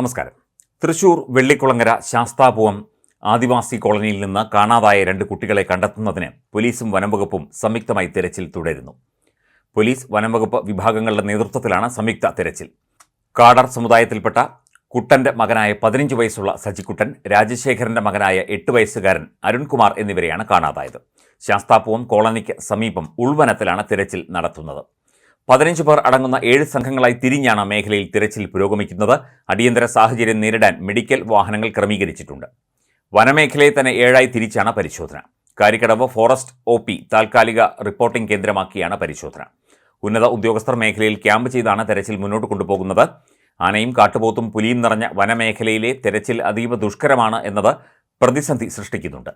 നമസ്കാരം. തൃശൂർ വെള്ളിക്കുളങ്ങര ശാസ്താപുവം ആദിവാസി കോളനിയിൽ നിന്ന് കാണാതായ രണ്ട് കുട്ടികളെ കണ്ടെത്തുന്നതിന് പോലീസും വനംവകുപ്പും സംയുക്തമായി തിരച്ചിൽ തുടരുന്നു. പോലീസ് വനംവകുപ്പ് വിഭാഗങ്ങളുടെ നേതൃത്വത്തിലാണ് സംയുക്ത തിരച്ചിൽ. കാടർ സമുദായത്തിൽപ്പെട്ട കുട്ടന്റെ മകനായ പതിനഞ്ച് വയസ്സുള്ള സജിക്കുട്ടൻ രാജശേഖരന്റെ മകനായ എട്ട് വയസ്സുകാരൻ അരുൺകുമാർ എന്നിവരെയാണ് കാണാതായത്. ശാസ്താപുവം കോളനിക്ക് സമീപം ഉൾവനത്തിലാണ് തിരച്ചിൽ നടത്തുന്നത്. പതിനഞ്ച് പേർ അടങ്ങുന്ന ഏഴ് സംഘങ്ങളായി തിരിഞ്ഞാണ് മേഖലയിൽ തിരച്ചിൽ പുരോഗമിക്കുന്നത്. അടിയന്തര സാഹചര്യം നേരിടാൻ മെഡിക്കൽ വാഹനങ്ങൾ ക്രമീകരിച്ചിട്ടുണ്ട്. വനമേഖലയെ തന്നെ ഏഴായി തിരിച്ചാണ് പരിശോധന. കാരിക്കടവ് ഫോറസ്റ്റ് ഒ പി താൽക്കാലിക റിപ്പോർട്ടിംഗ് കേന്ദ്രമാക്കിയാണ് പരിശോധന. ഉന്നത ഉദ്യോഗസ്ഥർ മേഖലയിൽ ക്യാമ്പ് ചെയ്താണ് തെരച്ചിൽ മുന്നോട്ട് കൊണ്ടുപോകുന്നത്. ആനയും കാട്ടുപോത്തും പുലിയും നിറഞ്ഞ വനമേഖലയിലെ തെരച്ചിൽ അതീവ ദുഷ്കരമാണ് എന്നത് പ്രതിസന്ധി സൃഷ്ടിക്കുന്നുണ്ട്.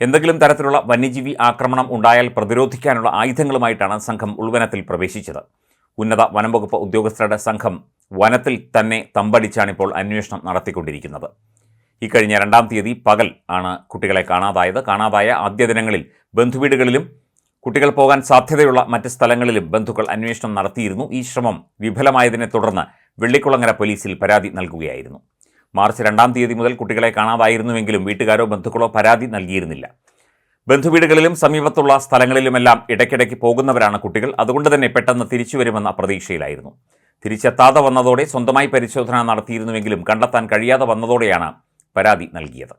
എന്തെങ്കിലും തരത്തിലുള്ള വന്യജീവി ആക്രമണം ഉണ്ടായാൽ പ്രതിരോധിക്കാനുള്ള ആയുധങ്ങളുമായിട്ടാണ് സംഘം ഉൾവനത്തിൽ പ്രവേശിച്ചത്. ഉന്നത വനംവകുപ്പ് ഉദ്യോഗസ്ഥരുടെ സംഘം വനത്തിൽ തന്നെ തമ്പടിച്ചാണിപ്പോൾ അന്വേഷണം നടത്തിക്കൊണ്ടിരിക്കുന്നത്. ഇക്കഴിഞ്ഞ രണ്ടാം തീയതി പകൽ ആണ് കുട്ടികളെ കാണാതായത്. കാണാതായ ആദ്യ ദിനങ്ങളിൽ ബന്ധുവീടുകളിലും കുട്ടികൾ പോകാൻ സാധ്യതയുള്ള മറ്റ് സ്ഥലങ്ങളിലും ബന്ധുക്കൾ അന്വേഷണം നടത്തിയിരുന്നു. ഈ ശ്രമം വിഫലമായതിനെ തുടർന്ന് വെള്ളിക്കുളങ്ങര പോലീസിൽ പരാതി നൽകുകയായിരുന്നു. മാർച്ച് രണ്ടാം തീയതി മുതൽ കുട്ടികളെ കാണാതായിരുന്നുവെങ്കിലും വീട്ടുകാരോ ബന്ധുക്കളോ പരാതി നൽകിയിരുന്നില്ല. ബന്ധുവീടുകളിലും സമീപത്തുള്ള സ്ഥലങ്ങളിലുമെല്ലാം ഇടയ്ക്കിടയ്ക്ക് പോകുന്നവരാണ് കുട്ടികൾ. അതുകൊണ്ട് തന്നെ പെട്ടെന്ന് തിരിച്ചു വരുമെന്ന പ്രതീക്ഷയിലായിരുന്നു. തിരിച്ചെത്താതെ വന്നതോടെ സ്വന്തമായി പരിശോധന നടത്തിയിരുന്നുവെങ്കിലും കണ്ടെത്താൻ കഴിയാതെ വന്നതോടെയാണ് പരാതി നൽകിയത്.